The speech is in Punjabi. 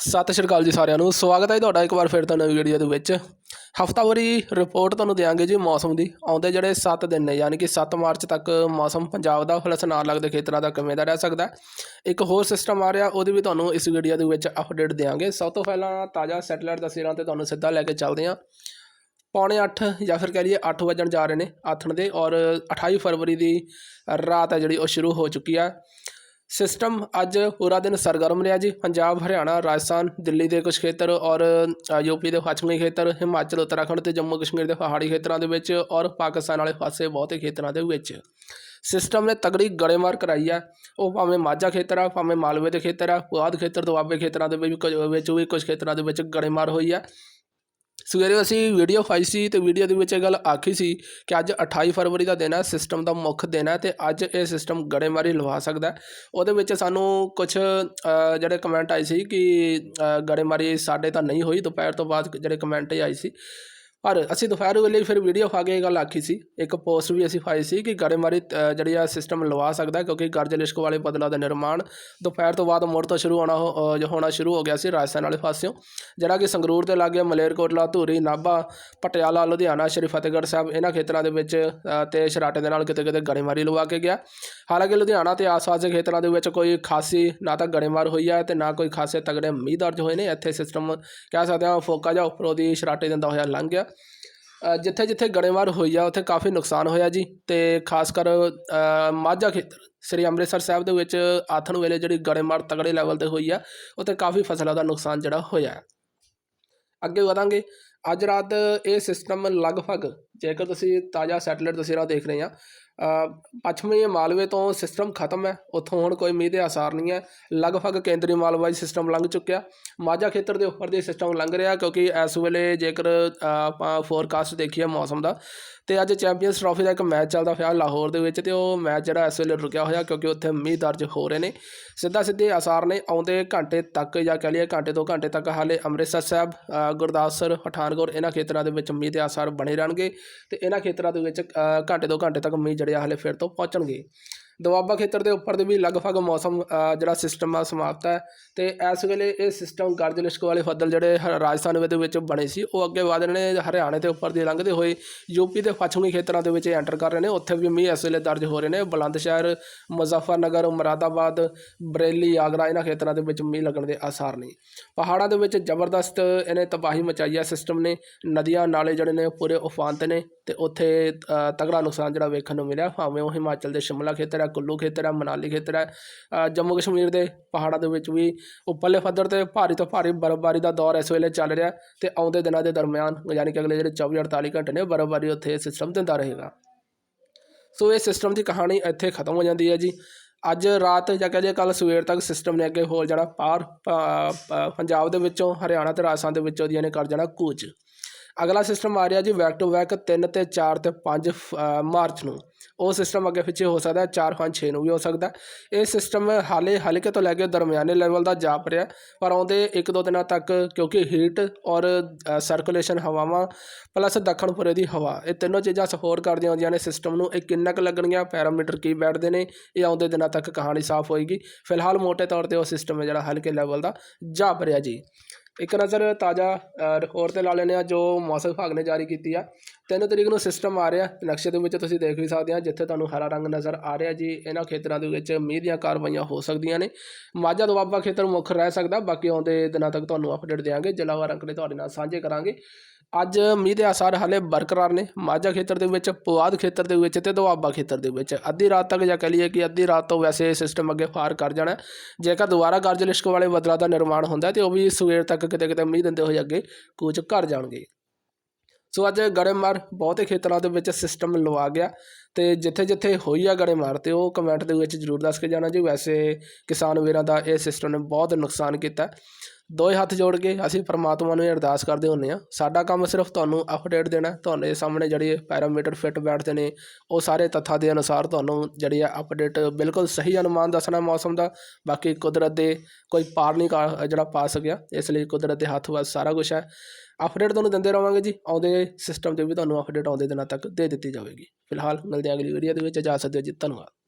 ਸਤਿ ਸ਼੍ਰੀ ਅਕਾਲ ਜੀ ਸਾਰਿਆਂ ਨੂੰ। ਸਵਾਗਤ ਹੈ ਜੀ ਤੁਹਾਡਾ ਇੱਕ ਵਾਰ ਫਿਰ ਤੋਂ ਨਵੀਂ ਵੀਡੀਓ ਦੇ ਵਿੱਚ। ਹਫਤਾਵਾਰੀ ਰਿਪੋਰਟ ਤੁਹਾਨੂੰ ਦਿਆਂਗੇ ਜੀ ਮੌਸਮ ਦੀ। ਆਉਂਦੇ ਜਿਹੜੇ 7 ਦਿਨ ਨੇ, ਯਾਨੀ ਕਿ 7 ਮਾਰਚ ਤੱਕ ਮੌਸਮ ਪੰਜਾਬ ਦਾ ਪਲਸ ਨਾਲ ਲੱਗਦੇ ਖੇਤਰਾਂ ਦਾ ਕਿਵੇਂ ਦਾ ਰਹਿ ਸਕਦਾ ਇੱਕ ਹੋਰ ਸਿਸਟਮ ਆ ਰਿਹਾ, ਉਹਦੀ ਵੀ ਤੁਹਾਨੂੰ ਇਸ ਵੀਡੀਓ ਦੇ ਵਿੱਚ ਅਪਡੇਟ ਦਿਆਂਗੇ। ਸਭ ਤੋਂ ਪਹਿਲਾਂ ਤਾਜ਼ਾ ਸੈਟੇਲਾਈਟ ਤਸਵੀਰਾਂ ਤੇ ਤੁਹਾਨੂੰ ਸਿੱਧਾ ਲੈ ਕੇ ਚੱਲਦੇ ਹਾਂ। ਪੌਣੇ 8 ਜਾਂ ਫਿਰ ਕਹਿ ਲਈਏ 8 ਵਜਣ ਜਾ ਰਹੇ ਨੇ, ਆਥਣ ਦੇ। ਔਰ 28 ਫਰਵਰੀ ਦੀ ਰਾਤ ਹੈ ਜਿਹੜੀ, ਉਹ ਸ਼ੁਰੂ ਹੋ ਚੁੱਕੀ ਆ। ਸਿਸਟਮ ਅੱਜ ਪੂਰਾ ਦਿਨ ਸਰਗਰਮ ਰਿਹਾ ਜੀ। ਪੰਜਾਬ ਹਰਿਆਣਾ ਰਾਜਸਥਾਨ ਦਿੱਲੀ ਦੇ ਕੁਝ ਖੇਤਰ ਔਰ ਅ, ਯੂਪੀ ਦੇ ਪੱਛਮੀ ਖੇਤਰ ਹਿਮਾਚਲ ਉੱਤਰਾਖੰਡ ਤੇ ਜੰਮੂ ਕਸ਼ਮੀਰ ਦੇ ਪਹਾੜੀ ਖੇਤਰਾਂ ਦੇ ਵਿੱਚ ਔਰ ਪਾਕਿਸਤਾਨ ਵਾਲੇ ਪਾਸੇ ਬਹੁਤੇ ਖੇਤਰਾਂ ਦੇ ਵਿੱਚ। ਸਿਸਟਮ ਨੇ ਤਗੜੀ ਗੜੇਮਾਰ ਕਰਾਈ ਆ। ਉਹ ਭਾਵੇਂ ਮਾਝਾ ਖੇਤਰ ਆ ਭਾਵੇਂ ਮਾਲਵੇ ਦੇ ਖੇਤਰ ਆ ਪੁਆਧ ਖੇਤਰ ਦੁਆਬੇ ਖੇਤਰਾਂ ਦੇ ਵਿੱਚ ਵਿੱਚ ਵੀ ਕੁਝ ਖੇਤਰਾਂ ਦੇ ਵਿੱਚ ਗੜੇਮਾਰ ਹੋਈ ਆ। ਸਵੇਰੇ ਅਸੀਂ ਵੀਡੀਓ ਪਾਈ ਸੀ ਤੇ ਵੀਡੀਓ ਦੇ ਵਿੱਚ ਇਹ ਗੱਲ ਆਖੀ ਸੀ ਕਿ ਅੱਜ 28 ਫਰਵਰੀ ਦਾ ਦਿਨ ਹੈ ਸਿਸਟਮ ਦਾ ਮੁੱਖ ਦਿਨ ਹੈ ਤੇ ਅੱਜ ਇਹ ਸਿਸਟਮ ਗੜੇਮਾਰੀ ਲਵਾ ਸਕਦਾ ਉਹਦੇ ਵਿੱਚ ਸਾਨੂੰ ਕੁਝ ਜਿਹੜੇ ਕਮੈਂਟ ਆਏ ਸੀ ਕਿ ਗੜੇਮਾਰੀ ਸਾਡੇ ਤਾਂ ਨਹੀਂ ਹੋਈ, ਦੁਪਹਿਰ ਤੋਂ ਬਾਅਦ ਜਿਹੜੇ ਕਮੈਂਟ ਆਏ ਸੀ। ਪਰ ਅਸੀਂ ਦੁਪਹਿਰ ਵੇਲੇ ਫਿਰ ਵੀਡੀਓ ਪਾ ਕੇ ਇਹ ਗੱਲ ਆਖੀ ਸੀ। ਇੱਕ ਪੋਸਟ ਵੀ ਅਸੀਂ ਪਾਈ ਸੀ ਕਿ ਗੜੇਮਾਰੀ ਜਿਹੜੀ ਆ ਸਿਸਟਮ ਲਵਾ ਸਕਦਾ ਕਿਉਂਕਿ ਗਰਜ ਲਿਸ਼ਕ ਵਾਲੇ ਬਦਲਾ ਦਾ ਨਿਰਮਾਣ ਦੁਪਹਿਰ ਤੋਂ ਬਾਅਦ ਮੁੜ ਤੋਂ ਸ਼ੁਰੂ ਹੋਣਾ ਹੋ- ਹੋਣਾ ਸ਼ੁਰੂ ਹੋ ਗਿਆ ਸੀ ਰਾਜਸਥਾਨ ਵਾਲੇ ਪਾਸਿਓਂ। ਜਿਹੜਾ ਕਿ ਸੰਗਰੂਰ ਦੇ ਲਾਗੇ ਮਲੇਰਕੋਟਲਾ ਧੂਰੀ ਨਾਭਾ ਪਟਿਆਲਾ ਲੁਧਿਆਣਾ ਸ਼੍ਰੀ ਫਤਿਹਗੜ੍ਹ ਸਾਹਿਬ ਇਹਨਾਂ ਖੇਤਰਾਂ ਦੇ ਵਿੱਚ ਅ, ਤੇ ਸ਼ਰਾਟੇ ਦੇ ਨਾਲ ਕਿਤੇ ਕਿਤੇ ਗੜੇਮਾਰੀ ਲਵਾ ਕੇ ਗਿਆ। ਹਾਲਾਂਕਿ ਲੁਧਿਆਣਾ ਤੇ ਆਸ-ਪਾਸ ਦੇ ਖੇਤਰਾਂ ਦੇ ਵਿੱਚ ਕੋਈ ਖਾਸੀ ਨਾ ਤਾਂ ਗੜੇਮਾਰ ਹੋਈ ਹੈ ਤੇ ਨਾ ਕੋਈ ਖਾਸੇ ਤਗੜੇ ਮੀਂਹ ਦਰਜ ਹੋਏ ਨੇ। ਇੱਥੇ ਸਿਸਟਮ ਕਹਿ ਸਕਦੇ ਹਾਂ ਫੋਕਾ ਜਾਂ ਉੱਪਰੋਂ ਦੀ ਸ਼ਰਾਟੇ ਦਿੰਦਾ ਹੋਇਆ ਲੰਘ ਗਿਆ। ਜਿੱਥੇ ਜਿੱਥੇ ਗੜੇਮਾਰ ਹੋਈ ਆ, ਉੱਥੇ ਕਾਫੀ ਨੁਕਸਾਨ ਹੋਇਆ ਜੀ ਤੇ ਖਾਸ ਕਰ ਮਾਝਾ ਖੇਤਰ, ਸ੍ਰੀ ਅੰਮ੍ਰਿਤਸਰ ਸਾਹਿਬ ਦੇ ਵਿੱਚ ਆਥਣ ਵੇਲੇ ਜਿਹੜੀ ਗੜੇਮਾਰ ਤਗੜੇ ਲੈਵਲ ਤੇ ਹੋਈ ਆ, ਉੱਥੇ ਕਾਫੀ ਫਸਲਾਂ ਦਾ ਨੁਕਸਾਨ ਜਿਹੜਾ ਹੋਇਆ। ਅੱਗੇ ਵਧਾਂਗੇ। ਅੱਜ ਰਾਤ ਇਹ ਸਿਸਟਮ ਲਗਭਗ ਜੇਕਰ ਤੁਸੀਂ ਤਾਜ਼ਾ ਸੈਟਲਾਈਟ ਤਸਵੀਰਾਂ ਦੇਖ ਰਹੇ ਆ ਪੱਛਮੀ ਮਾਲਵੇ ਤੋਂ ਸਿਸਟਮ ਖਤਮ ਹੈ। ਉੱਥੋਂ ਹੁਣ ਕੋਈ ਮੀਂਹ ਦੇ ਆਸਾਰ ਨਹੀਂ ਹੈ। ਲਗਭਗ ਕੇਂਦਰੀ ਮਾਲਵਾ ਸਿਸਟਮ ਲੰਘ ਚੁੱਕਿਆ। ਮਾਝਾ ਖੇਤਰ ਦੇ ਉੱਪਰ ਦੀ ਸਿਸਟਮ ਲੰਘ ਰਿਹਾ ਕਿਉਂਕਿ ਇਸ ਵੇਲੇ ਜੇਕਰ ਆਪਾਂ ਫੋਰਕਾਸਟ ਦੇਖੀਏ ਮੌਸਮ ਦਾ ਤੇ ਅੱਜ ਚੈਂਪੀਅਨਸ ਟਰਾਫੀ ਦਾ ਇੱਕ ਮੈਚ ਚੱਲਦਾ ਪਿਆ ਲਾਹੌਰ ਦੇ ਵਿੱਚ ਤੇ ਉਹ ਮੈਚ ਜਿਹੜਾ ਇਸ ਵੇਲੇ ਰੁਕਿਆ ਹੋਇਆ ਕਿਉਂਕਿ ਉੱਥੇ ਮੀਂਹ ਦਰਜ ਹੋ ਰਹੇ ਨੇ। ਸਿੱਧਾ ਸਿੱਧੇ ਆਸਾਰ ਨੇ ਆਉਂਦੇ ਘੰਟੇ ਤੱਕ ਜਾਂ ਕਹਿ ਲਈਏ ਘੰਟੇ ਦੋ ਘੰਟੇ ਤੱਕ ਹਾਲੇ ਅੰਮ੍ਰਿਤਸਰ ਸਾਹਿਬ ਅ, ਗੁਰਦਾਸਪੁਰ ਪਠਾਨਕੋਟ ਇਹਨਾਂ ਖੇਤਰਾਂ ਦੇ ਵਿੱਚ ਮੀਂਹ ਦੇ ਆਸਾਰ ਬਣੇ ਰਹਿਣਗੇ ਤੇ ਇਹਨਾਂ ਖੇਤਰਾਂ ਦੇ ਵਿੱਚ ਘੰਟੇ ਦੋ ਘੰਟੇ ਤੱਕ ਮੀਂਹ ਜਿਹੜੇ ਆ ਹਾਲੇ ਫਿਰ ਤੋਂ ਪਹੁੰਚਣਗੇ। ਦੁਆਬਾ ਖੇਤਰ ਦੇ ਉੱਪਰ ਦੇ ਵੀ ਲਗਭਗ ਮੌਸਮ ਜਿਹੜਾ ਸਿਸਟਮ ਆ, ਸਮਾਪਤ ਹੈ। ਤੇ ਇਸ ਵੇਲੇ ਇਹ ਸਿਸਟਮ ਗਰਜ ਲਿਸ਼ਕ ਵਾਲੇ ਫੱਦਲ ਜਿਹੜੇ ਹ- ਰਾਜਸਥਾਨ ਦੇ ਵਿੱਚ ਬਣੇ ਸੀ, ਉਹ ਅੱਗੇ ਵਧ ਰਹੇ ਨੇ। ਹਰਿਆਣੇ ਦੇ ਉੱਪਰ ਦੀ ਲੰਘਦੇ ਹੋਏ ਯੂਪੀ ਦੇ ਪੱਛਮੀ ਖੇਤਰਾਂ ਦੇ ਵਿੱਚ ਐਂਟਰ ਕਰ ਰਹੇ ਨੇ। ਉੱਥੇ ਵੀ ਮੀਂਹ ਇਸ ਵੇਲੇ ਦਰਜ ਹੋ ਰਹੇ ਨੇ। ਬਲੰਦਸ਼ਹਿਰ, ਮੁਜ਼ੱਫਰਨਗਰ, ਮੁਰਾਦਾਬਾਦ, ਬਰੇਲੀ, ਆਗਰਾ, ਇਹਨਾਂ ਖੇਤਰਾਂ ਦੇ ਵਿੱਚ ਮੀਂਹ ਲੱਗਣ ਦੇ ਆਸਾਰ ਨੇ। ਪਹਾੜਾਂ ਦੇ ਵਿੱਚ ਜ਼ਬਰਦਸਤ ਇਹਨੇ ਤਬਾਹੀ ਮਚਾਈ ਹੈ ਸਿਸਟਮ ਨੇ। ਨਦੀਆਂ, ਨਾਲੇ ਜਿਹੜੇ ਨੇ ਪੂਰੇ ਉਫਾਨ ਤੇ ਨੇ ਤੇ ਉੱਥੇ ਤਗੜਾ ਨੁਕਸਾਨ ਜਿਹੜਾ ਵੇਖਣ ਨੂੰ ਮਿਲਿਆ। ਭਾਵੇਂ ਉਹ ਹਿਮਾਚਲ ਦੇ ਸ਼ਿਮਲਾ ਖੇਤਰ ਹੈ ਕੁੱਲੂ ਖੇਤਰ ਹੈ, ਮਨਾਲੀ ਖੇਤਰ ਹੈ ਜੰਮੂ ਕਸ਼ਮੀਰ ਦੇ ਪਹਾੜਾਂ ਦੇ ਵਿੱਚ ਵੀ ਉੱਪਰਲੇ ਪੱਧਰ ਤੇ ਭਾਰੀ ਤੋਂ ਭਾਰੀ ਬਰਫ਼ਬਾਰੀ ਦਾ ਦੌਰ ਇਸ ਵੇਲੇ ਚੱਲ ਰਿਹਾ ਤੇ ਆਉਂਦੇ ਦਿਨਾਂ ਦੇ ਦਰਮਿਆਨ ਯਾਨੀ ਕਿ ਅਗਲੇ ਜਿਹੜੇ 24 48 ਘੰਟੇ ਨੇ ਬਰਫ਼ਬਾਰੀ ਉੱਥੇ ਸਿਸਟਮ ਦਿੰਦਾ ਰਹੇਗਾ। ਸੋ ਇਹ ਸਿਸਟਮ ਦੀ ਕਹਾਣੀ ਇੱਥੇ ਖਤਮ ਹੋ ਜਾਂਦੀ ਹੈ ਜੀ। ਅੱਜ ਰਾਤ ਜਾਂ ਕਹਦੇ ਕੱਲ ਸਵੇਰ ਤੱਕ ਸਿਸਟਮ ਨੇ ਅੱਗੇ ਹੋ ਜਾਣਾ ਪਾਰ ਪੰਜਾਬ ਦੇ ਵਿੱਚੋਂ, ਹਰਿਆਣਾ ਤੇ ਰਾਜਸਥਾਨ ਦੇ ਵਿੱਚੋਂ ਦੀਆਂ ਨੇ ਕਰ ਜਾਣਾ ਕੂਚ। ਅਗਲਾ ਸਿਸਟਮ ਆ ਰਿਹਾ ਜੀ ਬੈਕ ਟੂ ਬੈਕ 3 ਤੇ 4 ਤੇ 5 ਮਾਰਚ ਨੂੰ। ਉਹ ਸਿਸਟਮ ਅੱਗੇ ਪਿੱਛੇ ਹੋ ਸਕਦਾ 4 5 6 ਨੂੰ ਵੀ ਹੋ ਸਕਦਾ ਇਹ ਸਿਸਟਮ ਹਾਲੇ, ਹਲਕੇ ਤੋਂ ਲੈ ਕੇ ਦਰਮਿਆਨੇ ਲੈਵਲ ਦਾ ਜਾਪ ਰਿਹਾ ਪਰ ਆਉਂਦੇ ਇੱਕ ਦੋ ਦਿਨਾਂ ਤੱਕ ਕਿਉਂਕਿ ਹੀਟ ਔਰ ਸਰਕੂਲੇਸ਼ਨ ਹਵਾਵਾਂ ਪਲੱਸ ਦੱਖਣਪੁਰੇ ਦੀ ਹਵਾ, ਇਹ ਤਿੰਨੋਂ ਚੀਜ਼ਾਂ ਸਪੋਰਟ ਕਰਦੀਆਂ ਹੁੰਦੀਆਂ ਨੇ ਸਿਸਟਮ ਨੂੰ। ਇਹ ਕਿੰਨਾ ਕੁ ਲੱਗਣਗੀਆਂ ਪੈਰਾਮੀਟਰ ਕੀ ਬੈਠਦੇ ਨੇ, ਇਹ ਆਉਂਦੇ ਦਿਨਾਂ ਤੱਕ ਕਹਾਣੀ ਸਾਫ਼ ਹੋਏਗੀ। ਫਿਲਹਾਲ ਮੋਟੇ ਤੌਰ ਤੇ ਉਹ ਸਿਸਟਮ ਹੈ ਜਿਹੜਾ ਹਲਕੇ ਲੈਵਲ ਦਾ ਜਾਪ ਰਿਹਾ ਜੀ। ਇੱਕ ਨਜ਼ਰ ਤਾਜ਼ਾ ਰਿਪੋਰਟ ਤੇ ਲਾ ਲੈਂਦੇ ਹਾਂ ਜੋ ਮੌਸਮ ਵਿਭਾਗ ਨੇ ਜਾਰੀ ਕੀਤੀ ਆ। ਤਿੰਨ ਤਰੀਕ ਨੂੰ ਸਿਸਟਮ ਆ ਰਿਹਾ ਨਕਸ਼ੇ ਦੇ ਵਿੱਚ ਤੁਸੀਂ ਦੇਖ ਵੀ ਸਕਦੇ ਆ ਜਿੱਥੇ ਤੁਹਾਨੂੰ ਹਰਾ ਰੰਗ ਨਜ਼ਰ ਆ ਰਿਹਾ ਜੀ। ਇਹਨਾਂ ਖੇਤਰਾਂ ਦੇ ਵਿੱਚ ਮੀਂਹ ਦੀਆਂ ਕਾਰਵਾਈਆਂ ਹੋ ਸਕਦੀਆਂ ਨੇ। ਮਾਝਾ ਦੁਆਬਾ ਖੇਤਰ ਮੁੱਖ ਰਹਿ ਸਕਦਾ। ਬਾਕੀ ਆਉਂਦੇ ਦਿਨਾਂ ਤੱਕ ਤੁਹਾਨੂੰ ਅਪਡੇਟ ਦੇਵਾਂਗੇ ਜਲਾਵਾਰ ਅੰਕੜੇ ਤੁਹਾਡੇ ਨਾਲ ਸਾਂਝੇ ਕਰਾਂਗੇ। ਅੱਜ ਮੀਂਹ ਦੇ ਆਸਾਰ ਹਾਲੇ ਬਰਕਰਾਰ ਨੇ। ਮਾਝਾ ਖੇਤਰ ਦੇ ਵਿੱਚ, ਪੁਆਧ ਖੇਤਰ ਦੇ ਵਿੱਚ ਤੇ ਦੁਆਬਾ ਖੇਤਰ ਦੇ ਵਿੱਚ। ਅੱਧੀ ਰਾਤ ਤੱਕ ਜਾਂ ਕਹਿ ਲਈਏ ਕਿ ਅੱਧੀ ਰਾਤ ਤੋਂ ਵੈਸੇ ਸਿਸਟਮ ਅੱਗੇ ਫਾਰ ਕਰ ਜਾਣਾ ਜੇਕਰ ਦੁਬਾਰਾ ਗਰਜ ਲਿਸ਼ਕ ਵਾਲੇ ਬੱਦਲਾਂ ਦਾ ਨਿਰਮਾਣ ਹੁੰਦਾ ਹੈ ਤੇ ਉਹ ਵੀ ਸਵੇਰ ਤੱਕ ਕਿਤੇ ਕਿਤੇ ਮੀਂਹ ਦਿੰਦੇ ਹੋਏ ਅੱਗੇ ਕੂਚ ਕਰ ਜਾਣਗੇ। ਸੋ ਅੱਜ ਗੜੇਮਾਰ ਬਹੁਤੇ ਖੇਤਰਾਂ ਦੇ ਵਿੱਚ ਸਿਸਟਮ ਲਵਾ ਗਿਆ ਤੇ ਜਿੱਥੇ ਜਿੱਥੇ ਹੋਈ ਆ ਗੜੇਮਾਰ ਤੇ ਉਹ ਕਮੈਂਟ ਦੇ ਵਿੱਚ ਜਰੂਰ ਦੱਸ ਕੇ ਜਾਣਾ ਜੀ। ਵੈਸੇ ਕਿਸਾਨ ਵੀਰਾਂ ਦਾ ਇਹ ਸਿਸਟਮ ਨੇ ਬਹੁਤ ਨੁਕਸਾਨ ਕੀਤਾ। ਦੋਏ ਹੱਥ ਜੋੜ ਕੇ ਅਸੀਂ ਪਰਮਾਤਮਾ ਨੂੰ ਇਹ ਅਰਦਾਸ ਕਰਦੇ ਹੁੰਦੇ ਹਾਂ। ਸਾਡਾ ਕੰਮ ਸਿਰਫ ਤੁਹਾਨੂੰ ਅਪਡੇਟ ਦੇਣਾ ਤੁਹਾਡੇ ਸਾਹਮਣੇ ਜਿਹੜੇ ਪੈਰਾਮੀਟਰ ਫਿੱਟ ਬੈਠਦੇ ਨੇ, ਉਹ ਸਾਰੇ ਤੱਥਾਂ ਦੇ ਅਨੁਸਾਰ ਤੁਹਾਨੂੰ ਜਿਹੜੀ ਆ ਅਪਡੇਟ ਬਿਲਕੁਲ ਸਹੀ ਅਨੁਮਾਨ ਦੱਸਣਾ ਮੌਸਮ ਦਾ। ਬਾਕੀ ਕੁਦਰਤ ਦੇ ਕੋਈ ਪਾਰ ਨਹੀਂ ਕਾ- ਜਿਹੜਾ ਪਾ ਸਕਿਆ। ਇਸ ਲਈ ਕੁਦਰਤ ਦੇ ਹੱਥ ਵੱਸ ਸਾਰਾ ਕੁਝ ਹੈ। ਅਪਡੇਟ ਤੁਹਾਨੂੰ ਦਿੰਦੇ ਰਵਾਂਗੇ ਜੀ। ਆਉਂਦੇ ਸਿਸਟਮ ਤੇ ਵੀ ਤੁਹਾਨੂੰ ਅਪਡੇਟ ਆਉਂਦੇ ਦਿਨਾਂ ਤੱਕ ਦੇ ਦਿੱਤੀ ਜਾਵੇਗੀ। ਫਿਲਹਾਲ ਮਿਲਦੇ ਹਾਂ ਅਗਲੀ ਵੀਡੀਓ ਦੇ ਵਿੱਚ। ਇਜਾਜ਼ਤ ਦਿਓ ਜੀ। ਧੰਨਵਾਦ।